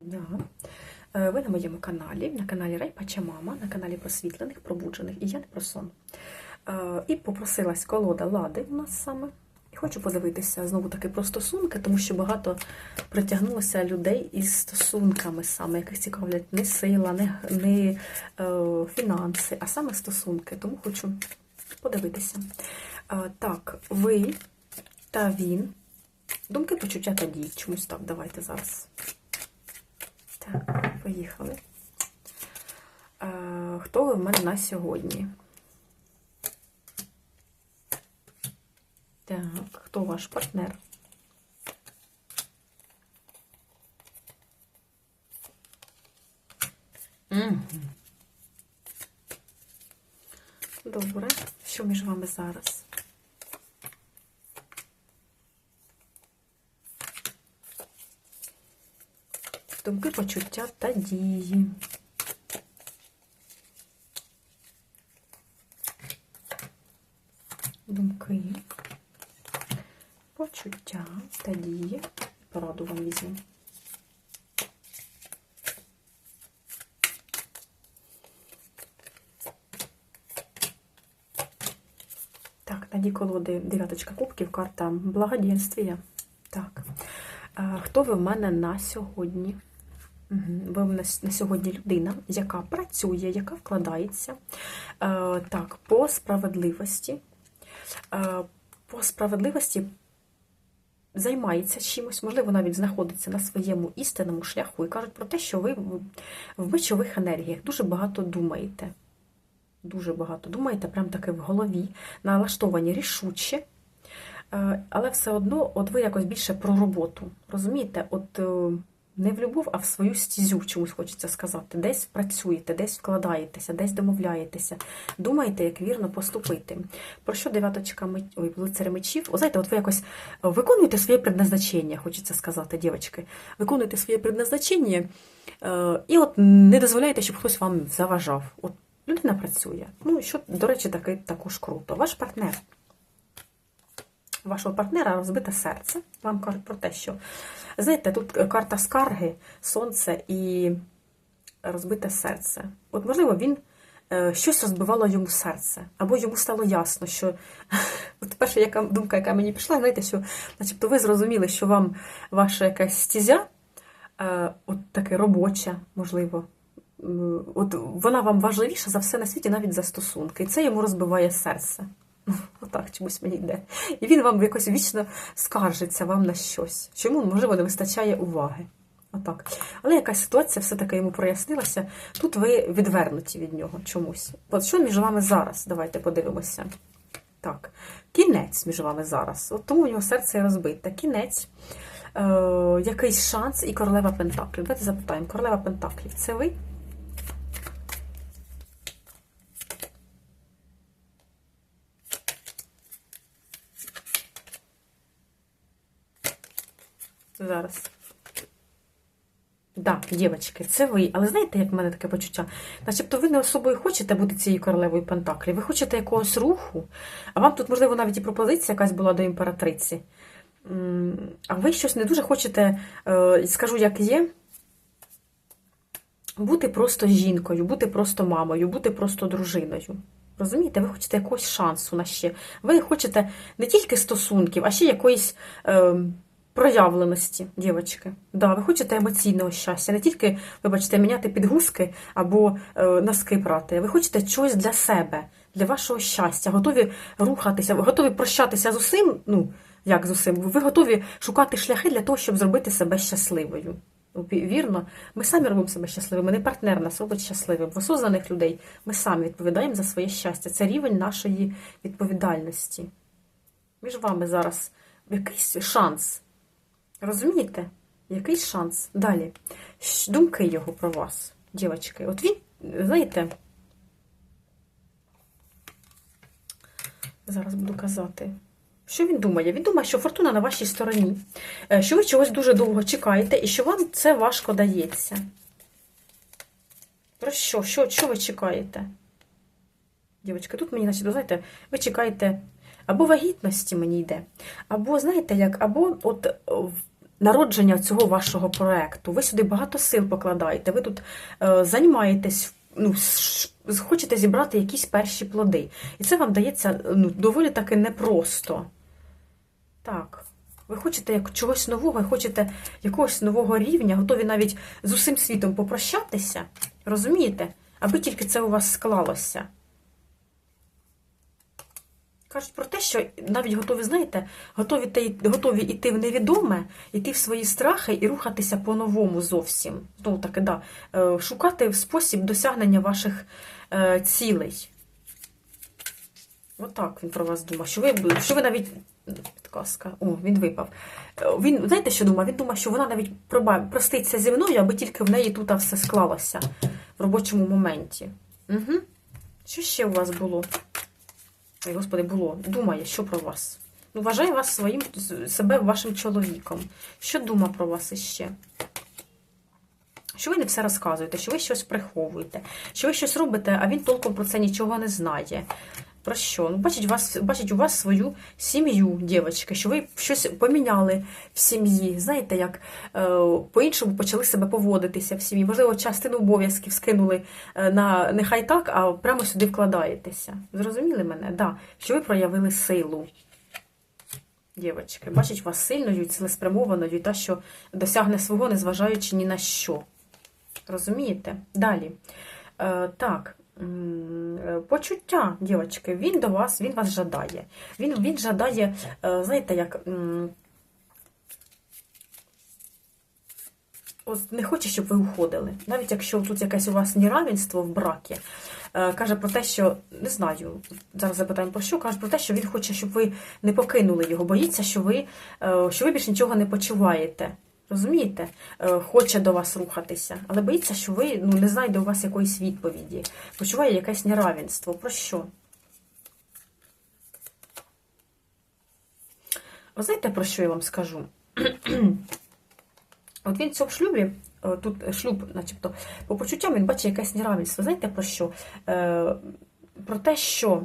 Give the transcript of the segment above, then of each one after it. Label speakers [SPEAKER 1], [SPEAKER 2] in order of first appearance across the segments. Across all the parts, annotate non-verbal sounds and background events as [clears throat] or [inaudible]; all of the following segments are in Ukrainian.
[SPEAKER 1] дня. Е, Ви на моєму каналі, на каналі Райпача Мама, на каналі просвітлених, пробуджених і я не про сон. Е, І попросилась колода лади у нас саме. І хочу подивитися знову таки про стосунки, тому що багато притягнулося людей із стосунками саме, яких цікавлять не сила, не, не е, фінанси, а саме стосунки. Тому хочу подивитися. Так, ви та він. Думки, почуття та дії. Чомусь так, давайте зараз. Так, поїхали. Е, хто ви в мене на сьогодні? Так, хто ваш партнер? Угу. Добре. Що між вами зараз? Думки, почуття та дії. Думки, почуття та дії. Пораду вам візьму. Так, на дні колоди дев'яточка кубків, карта благоденствія. Так. Хто ви в мене на сьогодні? Ви в нас на сьогодні людина, яка працює, яка вкладається. Е, Так, по справедливості. Е, По справедливості займається чимось, можливо, навіть знаходиться на своєму істинному шляху і кажуть про те, що ви в- бичових енергіях дуже багато думаєте. Дуже багато думаєте, прям таки в голові, налаштовані рішуче. Але все одно, от ви якось більше про роботу. Розумієте? От е, не в любов, а в свою стізю чомусь хочеться сказати. Десь працюєте, десь вкладаєтеся, десь домовляєтеся. Думаєте, як вірно поступити. Про що дев'яточка. Ой, лицаря мечів? О, знаєте, от ви якось виконуєте своє предназначення, хочеться сказати, дівчатки. Виконуєте своє предназначення е, і от не дозволяєте, щоб хтось вам заважав. От людина працює. Ну, що, до речі, таки, також круто. Ваш партнер вашого партнера розбите серце. Вам кажуть про те, що знаєте, тут карта скарги, сонце і розбите серце. От, можливо, він е, щось розбивало йому серце, або йому стало ясно, що [laughs] от перша яка думка, яка мені пішла, знаєте, що начебто ви зрозуміли, що вам ваша якась стізя, е, от таке робоча, можливо. От вона вам важливіша за все на світі, навіть за стосунки. І це йому розбиває серце. [laughs] Отак чомусь мені йде. І він вам якось вічно скаржиться вам на щось. Чому, можливо, не вистачає уваги. Отак. Але якась ситуація все-таки йому прояснилася. Тут ви відвернуті від нього чомусь. От що між вами зараз? Давайте подивимося. Так, кінець між вами зараз. От тому у нього серце розбите. Кінець, е, якийсь шанс і королева Пентаклів. Давайте запитаємо, королева Пентаклів це ви? Зараз. Так, да, дівчатки, це ви. Але знаєте, як в мене таке почуття? Начебто ви не особою хочете бути цією королевою Пентаклі, ви хочете якогось руху, а вам тут, можливо, навіть і пропозиція якась була до імператриці. А ви щось не дуже хочете, е, скажу, як є, бути просто жінкою, бути просто мамою, бути просто дружиною. Розумієте, ви хочете якогось шансу на ще. Ви хочете не тільки стосунків, а ще якоїсь. Проявленості, дівчатки. Да, ви хочете емоційного щастя, не тільки, вибачте, міняти підгузки або е, носки брати. Ви хочете чогось для себе, для вашого щастя, готові рухатися, готові прощатися з усім. Ну, як з усім? Ви готові шукати шляхи для того, щоб зробити себе щасливою. Ну, Вірно, ми самі робимо себе щасливими, не партнер нас робить щасливим. В осознаних людей ми самі відповідаємо за своє щастя. Це рівень нашої відповідальності. Між вами зараз якийсь шанс. Розумієте? Який шанс? Далі. Думки його про вас, дівчатки. От він, знаєте, зараз буду казати. Що він думає? Він думає, що фортуна на вашій стороні, е, що ви чогось дуже довго чекаєте і що вам це важко дається. Про що? Що, що ви чекаєте? Дівчатки, тут мені, значить, знаєте, ви чекаєте або вагітності мені йде, або, знаєте, як, або от народження цього вашого проекту. Ви сюди багато сил покладаєте, ви тут е, займаєтесь, ну, хочете зібрати якісь перші плоди. І це вам дається ну, доволі таки непросто. Так. Ви хочете як чогось нового, хочете якогось нового рівня, готові навіть з усім світом попрощатися, розумієте? Аби тільки це у вас склалося. Кажуть про те, що навіть готові, знаєте, готові, те- готові йти в невідоме, йти в свої страхи і рухатися по-новому зовсім. Знову таки, да, е, шукати спосіб досягнення ваших е, цілей. Отак він про вас думав. Що ви, що ви навіть. Підказка. О, він випав. Е, Він, знаєте, що думав? Він думав, що вона навіть проститься зі мною, аби тільки в неї тут все склалося в робочому моменті. Угу. Що ще у вас було? Ой, Господи, було. Думає, що про вас. Ну, вважає вас своїм себе вашим чоловіком. Що дума про вас іще? Що ви не все розказуєте, що ви щось приховуєте, що ви щось робите, а він толком про це нічого не знає. Про що? Ну, бачить, вас, бачить у вас свою сім'ю, дівчатки, що ви щось поміняли в сім'ї. Знаєте, як е, по-іншому почали себе поводитися в сім'ї. Можливо, частину обов'язків скинули е, на нехай так, а прямо сюди вкладаєтеся. Зрозуміли мене? Да. Що ви проявили силу. Дівчатки, бачить вас сильною, цілеспрямованою, та, що досягне свого, незважаючи ні на що. Розумієте? Далі. Е, так. Е, Почуття, дівчатки, він до вас, він вас жадає. Він, він жадає, е, знаєте, як. От не хоче, щоб ви уходили. Навіть якщо тут якесь у вас неравенство в бракі, е, каже про те, що не знаю, зараз запитаємо про що, каже про те, що він хоче, щоб ви не покинули його, боїться, що ви, що ви більше нічого не почуваєте. Розумієте? Е, Хоче до вас рухатися, але боїться, що ви ну, не знайде у вас якоїсь відповіді. Почуває якесь неравенство. Про що? Ви знаєте, про що я вам скажу? [clears throat] От він в цьому шлюбі, е, тут шлюб, начебто, по почуттям він бачить якесь неравенство. Знаєте про що? Е, Про те, що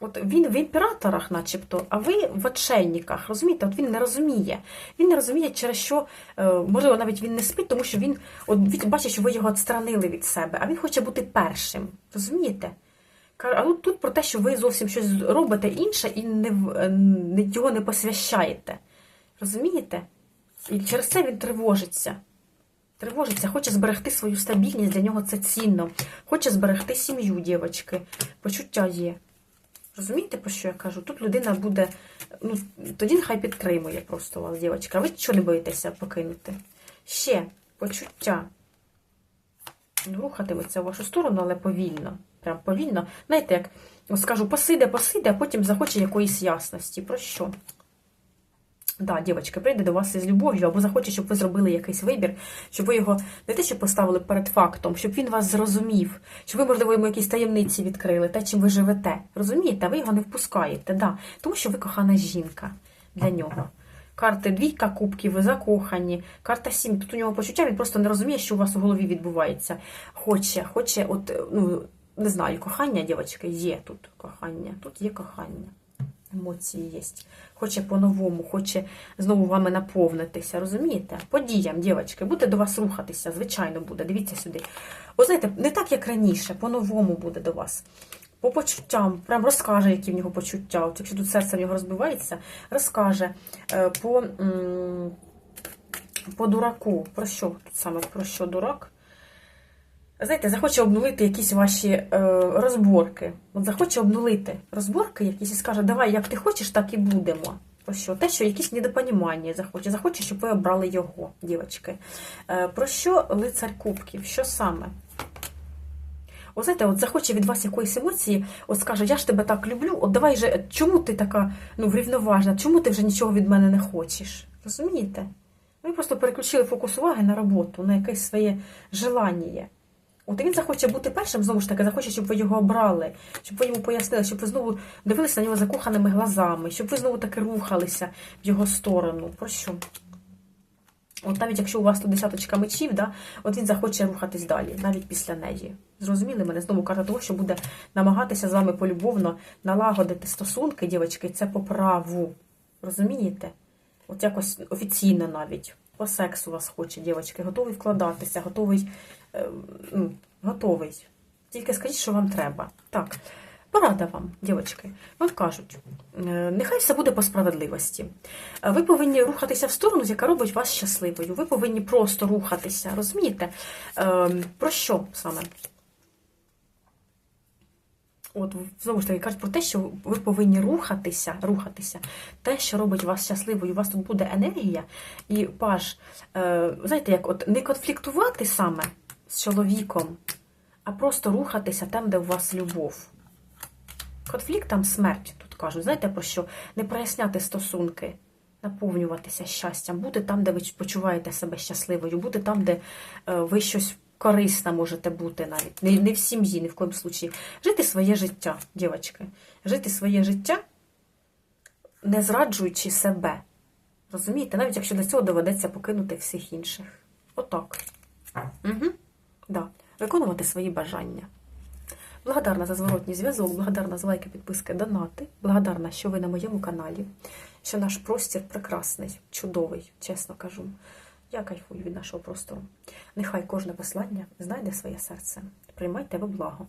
[SPEAKER 1] от він в імператорах, начебто, а ви в отшельниках, розумієте? От він не розуміє. Він не розуміє, через що, е, можливо, навіть він не спить, тому що він, от, він бачить, що ви його відстранили від себе, а він хоче бути першим. Розумієте? А тут, тут про те, що ви зовсім щось робите інше і не, е, не, його не посвящаєте. Розумієте? І через це він тривожиться. Тривожиться, хоче зберегти свою стабільність, для нього це цінно. Хоче зберегти сім'ю, дівчатки. Почуття є. Розумієте, про що я кажу? Тут людина буде, ну, тоді нехай підтримує просто вас, дівчатка. Ви чого не боїтеся покинути? Ще почуття. Ну, Рухатиметься в вашу сторону, але повільно. Прям повільно. Знаєте, як скажу, посиде, посиде, а потім захоче якоїсь ясності. Про що? Да, дівчатка, прийде до вас із любов'ю, або захоче, щоб ви зробили якийсь вибір, щоб ви його не те, що поставили перед фактом, щоб він вас зрозумів, щоб ви, можливо, йому якісь таємниці відкрили, те, чим ви живете. Розумієте, ви його не впускаєте, да. тому що ви кохана жінка для нього. Карти двійка кубків, ви закохані, карта сім. Тут у нього почуття, він просто не розуміє, що у вас у голові відбувається. Хоче, хоче, от, ну, не знаю, кохання, дівчатки, є тут кохання, тут є кохання емоції є. Хоче по-новому, хоче знову вами наповнитися, розумієте? По діям, дівчатки, буде до вас рухатися, звичайно буде. Дивіться сюди. О, знаєте, не так, як раніше, по-новому буде до вас. По почуттям, прям розкаже, які в нього почуття. От якщо тут серце в нього розбивається, розкаже Е, по, по дураку. Про що тут саме про що дурак? Знаєте, захоче обнулити якісь ваші е, розборки. От захоче обнулити розборки якісь і скаже, давай, як ти хочеш, так і будемо. Про що? Те, що якісь недопонімання захоче. Захоче, щоб ви обрали його, дівчатки. Е, про що лицар кубків? Що саме? От знаєте, от захоче від вас якоїсь емоції, от скаже, я ж тебе так люблю, от давай же, чому ти така ну, врівноважна, чому ти вже нічого від мене не хочеш? Розумієте? Ви просто переключили фокус уваги на роботу, на якесь своє желання. От він захоче бути першим, знову ж таки, захоче, щоб ви його обрали, щоб ви йому пояснили, щоб ви знову дивилися на нього закоханими глазами, щоб ви знову таки рухалися в його сторону. Про що? От навіть якщо у вас тут десяточка мечів, да, от він захоче рухатись далі, навіть після неї. Зрозуміли мене? Знову карта того, що буде намагатися з вами полюбовно налагодити стосунки, дівчатки, це по праву. Розумієте? От якось офіційно навіть. По сексу вас хоче, дівчатки, готовий вкладатися, готовий. е, ну, готовий. Тільки скажіть, що вам треба. Так, порада вам, дівчатки. Вам кажуть, е, нехай все буде по справедливості. Е, Ви повинні рухатися в сторону, яка робить вас щасливою. Ви повинні просто рухатися, розумієте? Е, Про що саме? От знову ж таки кажуть про те, що ви повинні рухатися, рухатися. Те, що робить вас щасливою, у вас тут буде енергія, і паш, е, знаєте, як от не конфліктувати саме з чоловіком, а просто рухатися там, де у вас любов. Конфлікт там смерть, тут кажуть. Знаєте про що? Не проясняти стосунки, наповнюватися щастям, бути там, де ви почуваєте себе щасливою, бути там, де е, ви щось корисна можете бути навіть. Не, не в сім'ї, ні в коїм случаї. Жити своє життя, дівчатки. Жити своє життя, не зраджуючи себе. Розумієте? Навіть якщо для цього доведеться покинути всіх інших. Отак. Угу. Да. Виконувати свої бажання. Благодарна за зворотній зв'язок, благодарна за лайки, підписки, донати. Благодарна, що ви на моєму каналі, що наш простір прекрасний, чудовий, чесно кажу. Я кайфую від нашого простору. Нехай кожне послання знайде своє серце. Приймайте во благо.